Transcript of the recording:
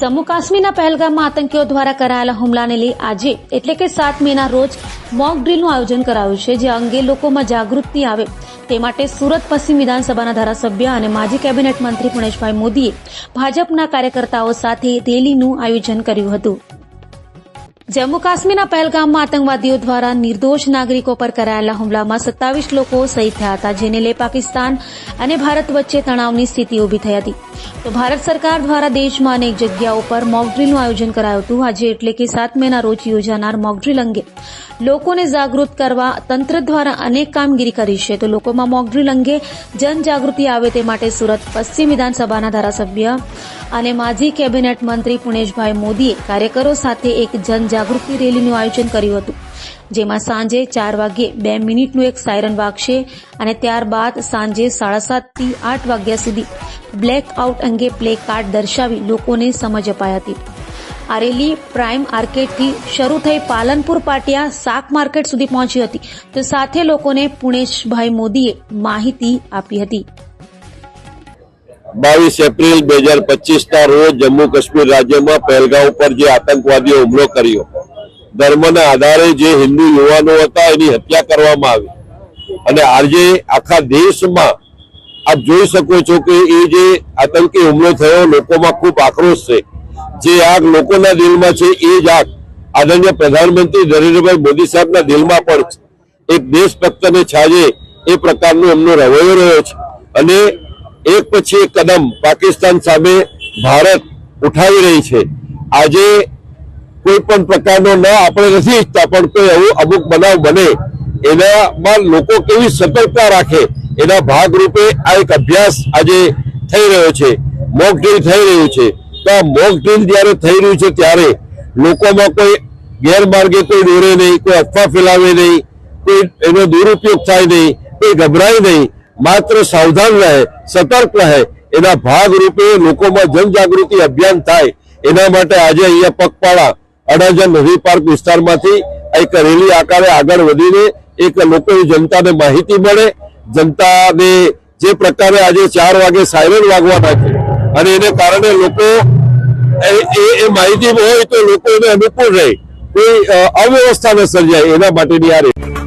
જમ્મુ કાશ્મીરના પહેલગામમાં આતંકીઓ દ્વારા કરાયેલા હુમલાને લઈ આજે એટલે કે સાત મેના રોજ મોક ડ્રીલનું આયોજન કરાયું છે, જે અંગે લોકોમાં જાગૃતિ આવે. તે માટે સુરત પશ્ચિમ વિધાનસભાના ધારાસભ્ય અને માજી કેબિનેટ મંત્રી પુણેશભાઈ મોદીએ ભાજપના કાર્યકર્તાઓ સાથે રેલીનું આયોજન કર્યું હતું. જમ્મુ કાશ્મીરના પહેલગામમાં આતંકવાદીઓ દ્વારા નિર્દોષ નાગરિકો પર કરાયેલા હુમલામાં સત્તાવીસ લોકો શહીદ થયા હતા, જેને લઈ પાકિસ્તાન અને ભારત વચ્ચે તણાવની સ્થિતિ ઊભી થઈ હતી. તો ભારત સરકાર દ્વારા દેશમાં અનેક જગ્યાઓ પર મોકડ્રીલનું આયોજન કરાયું હતું. આજે એટલે કે સાત મેના રોજ યોજાનાર મોકડ્રીલ અંગે લોકોને જાગૃત કરવા તંત્ર દ્વારા અનેક કામગીરી કરી છે. તો લોકોમાં મોકડ્રીલ અંગે જનજાગૃતિ આવે તે માટે સુરત પશ્ચિમ વિધાનસભાના ધારાસભ્ય અને માજી કેબિનેટ મંત્રી પુણેશભાઈ મોદીએ કાર્યકરો સાથે એક જનજાગૃતિ રેલીનું આયોજન કર્યું હતું, જેમાં સાંજે ચાર વાગ્યે બે મિનિટનું એક સાયરન વાગશે અને ત્યારબાદ સાંજે સાડા સાતથી આઠ વાગ્યા સુધી બ્લેક આઉટ અંગે પ્લે કાર્ડ દર્શાવી લોકોને સમજ અપાઈ હતી. આ રેલી પ્રાઇમ આર્કેટથી શરૂ થઈ પાલનપુર પાટિયા શાક માર્કેટ સુધી પહોંચી હતી, તો સાથે લોકોને પુણેશભાઈ મોદીએ માહિતી આપી હતી. બાવીસ એપ્રિલ બે હજાર પચીસ ના રોજ જમ્મુ કાશ્મીર રાજ્યમાં પહેલગામ ઉપર જે આતંકવાદીઓ હુમલો કર્યો, ધર્મના આધારે જે હિન્દુ યુવાનો હતા એની હત્યા કરવામાં આવી. અને આજે આખા દેશમાં આપ જોઈ શકો છો કે એ જે આતંકી હુમલો થયો લોકોમાં ખૂબ આક્રોશ છે. જે આગ લોકોના દિલમાં છે, એ જ આગ આદરણીય પ્રધાનમંત્રી નરેન્દ્રભાઈ મોદી સાહેબના દિલમાં પણ એક દેશભક્તને છાજે એ પ્રકારનો એમનો રવૈયો રહ્યો છે. અને એક પછી એક કદમ પાકિસ્તાન સામે ભારત ઉઠાવી રહી છે. આજે કોઈ પણ પ્રકારનો ન આપણે નથી ઈચ્છતા, પણ કોઈ એવું અમુક બનાવ બને, એનામાં લોકો કેવી સતર્કતા રાખે, એના ભાગરૂપે આ એક અભ્યાસ આજે થઈ રહ્યો છે મોક ડ્રીલ થઈ રહ્યું છે. તો આ મોક ડ્રીલ જ્યારે થઈ રહ્યું છે ત્યારે લોકોમાં કોઈ ગેરમાર્ગે કોઈ દોરે નહીં, કોઈ અફવા ફેલાવે નહીં, કોઈ એનો દુરુપયોગ થાય નહીં, કોઈ ગભરાય નહીં માત્ર સાવધાન રહે, સતર્ક રહે, એના ભાગરૂપે લોકોમાં જનજાગૃતિ અભિયાન થાય. એના માટે આજે અહીંયા પગપાળા, અડાજણ નદી પાર્ક વિસ્તારમાંથી એક રેલી આકારે આગળ વધીને એક લોકોની જનતાને માહિતી મળે. જનતાને જે પ્રકારે આજે ચાર વાગે સાયરન વાગવાના છે અને એને કારણે લોકો એ- માહિતી હોય તો લોકો એને અનુકૂળ રહે. કોઈ અવ્યવસ્થા ન સર્જાય એના માટેની આ રેલી.